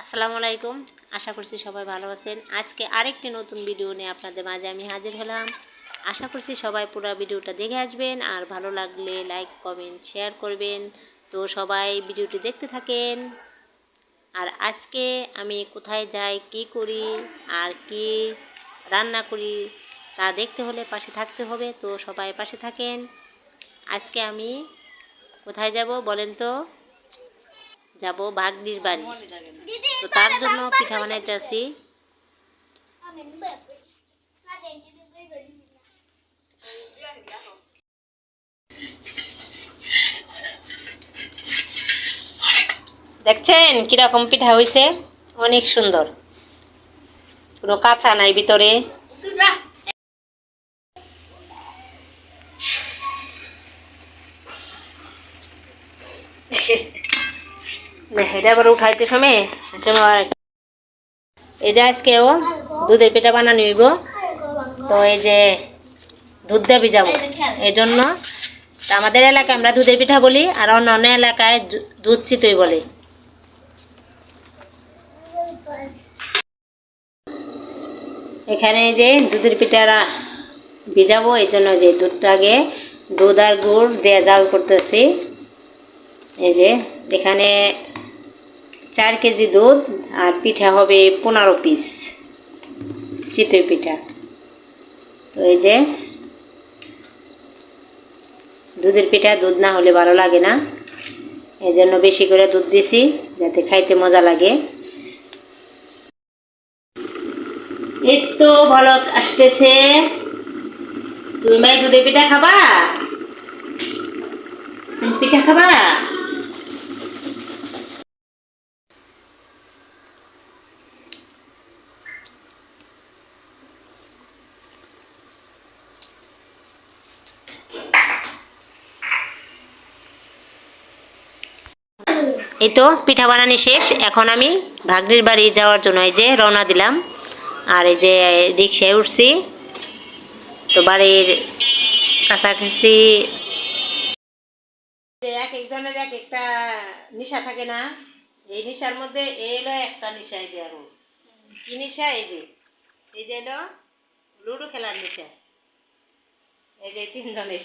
আসসালামু আলাইকুম। আশা করছি সবাই ভালো আছেন। আজকে আরেকটি নতুন ভিডিও নিয়ে আপনাদের মাঝে আমি হাজির হলাম। আশা করছি সবাই পুরো ভিডিওটা দেখে আসবেন আর ভালো লাগলে লাইক, কমেন্ট, শেয়ার করবেন। তো সবাই ভিডিওটি দেখতে থাকেন। আর আজকে আমি কোথায় যাই, কি করি আর কি রান্না করি তা দেখতে হলে পাশে থাকতে হবে। তো সবাই পাশে থাকেন। আজকে আমি কোথায় যাব বলেন তো? যাব ভাগ্নির বাড়ি। তো তার জন্য পিঠা বানাইতে আছি দেখছেন কীরকম পিঠা হয়েছে অনেক সুন্দর। কোনো কাঁচা নাই ভিতরে। সময়? এটা আজকেও দুধের পিঠা বানানো তো এই যে দুধ ভিজাবো। এই জন্য আমাদের এলাকায় আমরা দুধের পিঠা বলি আর অন্য অন্য এলাকায় দুধ চিতই বলে। এখানে যে দুধের পিঠারা ভিজাবো, এই জন্য যে দুধটাকে দুধ আর গুড় দিয়ে জাল করতেছি। এই যে এখানে চার কেজি দুধ আর পিঠা হবে পনেরো পিস, চিতই পিঠা। তো এই যে, দুধের পিঠা, দুধ না হলে ভালো লাগে না। এই জন্য বেশি করে দুধ দিছি, যাতে খাইতে মজা লাগে। তো ভালো আসতেছে। তুমি দুধের পিঠা খাবা? পিঠা খাবা? এই তো পিঠা বানানি শেষ। এখন আমি ভাগ্নির বাড়ি যাওয়ার জন্য এই যে রওনা দিলাম। আর এই যে রিক্সায় উঠছি। তো বাড়ির কাছাকাছি এক একজনের এক একটা নেশা থাকে না। এই নেশার মধ্যে এলো একটা নেশা, এই যে আরও। কি নেশা? এই যে এই যে এলো লুডো খেলার নেশা। এই যে তিনজনের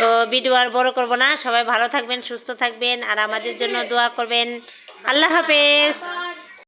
তো ভিডিও আর বড় করব না। সবাই ভালো থাকবেন, সুস্থ থাকবেন, আর আমাদের জন্য দোয়া করবেন। আল্লাহ হাফেজ।